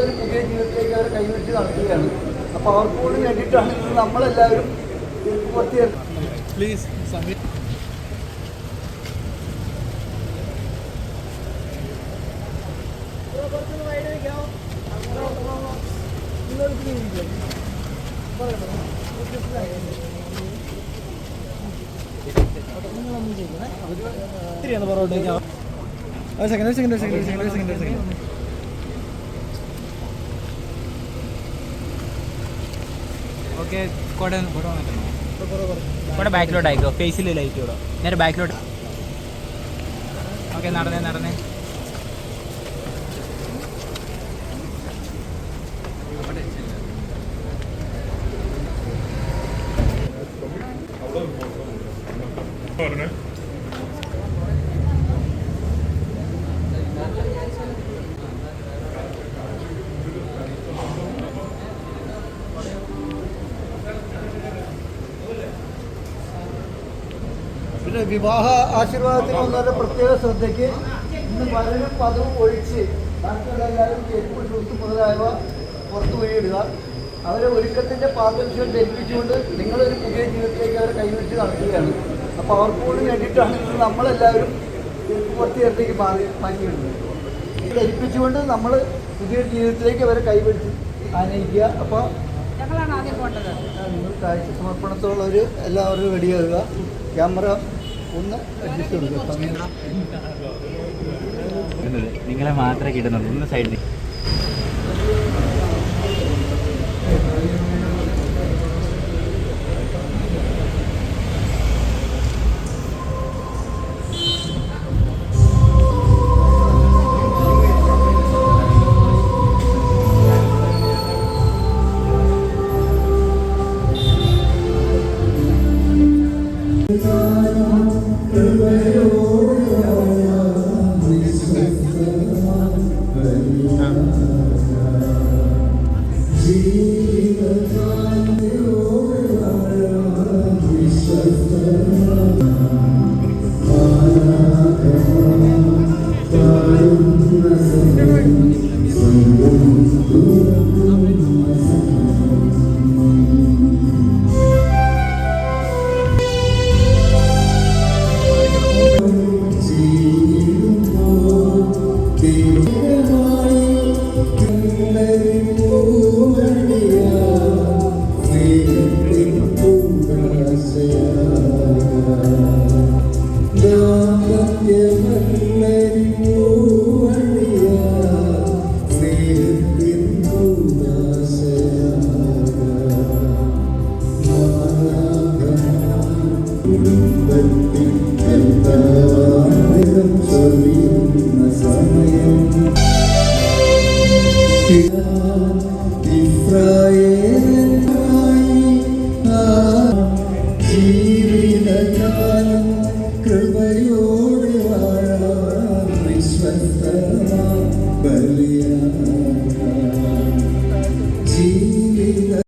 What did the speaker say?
നിങ്ങളൊരു പുതിയ ജീവിതത്തിലേക്ക് അവർ കൈവിട്ട് നടത്തുകയാണ് അപ്പോൾ അവർക്ക് കൂടി വേണ്ടിയിട്ടാണ് ഇത് നമ്മളെല്ലാവരും please second second second second second second okay കോട കോട വന്നിട്ടുണ്ടോ കോട ബാക്കിലോട്ട് ആയിക്കോ. ഫേസിൽ ലൈറ്റ് വിടോ നേരെ ബാക്കിലോട്ട്. ഓക്കെ നടന്നേ നടന്നേ. പിന്നെ വിവാഹ ആശീർവാദത്തിന് വന്നവരുടെ പ്രത്യേക ശ്രദ്ധയ്ക്ക് ഇന്ന് പലരും പദവും ഒഴിച്ച് ബാക്കിയുള്ളവരെല്ലാവരും കേക്ക് ഷൂസ് മുതലായവ പുറത്തു പോയിടുക അവരെ ഒരുക്കത്തിന്റെ പാദവിഷയം ധരിപ്പിച്ചുകൊണ്ട് നിങ്ങളൊരു പുതിയ ജീവിതത്തിലേക്ക് അവരെ കൈവച്ച് നടത്തുകയാണ് അപ്പോൾ അവർക്ക് കൂടി വേണ്ടിയിട്ടാണ് ഇന്ന് നമ്മളെല്ലാവരും പുറത്ത് ചേർത്തേക്ക് മാറി മാറ്റിയിടുന്നത് ഇത് ധരിപ്പിച്ചുകൊണ്ട് നമ്മൾ പുതിയ ജീവിതത്തിലേക്ക് അവരെ കൈവച്ച് ആനയിക്കുക. അപ്പോൾ നിങ്ങൾ കാഴ്ച സമർപ്പണത്തോളം ഒരു എല്ലാവരും റെഡിയാകുക ക്യാമറ ഒന്ന് അഡ്ജസ്റ്റ് കൊടുക്കുക നിങ്ങളെ മാത്രമേ കിട്ടുന്നുള്ളൂ. ഒന്ന് സൈഡിൽ eu കുടുംബത്തിൽ എന്തവാഴ്ത്തിലും ചൊല്ലിയുന്ന സമയം ഇസ്രായേലായി ജീവിതകാലം കൃപയോടെ വാഴാൻ വിശ്വസ്തമാ ബലിയാ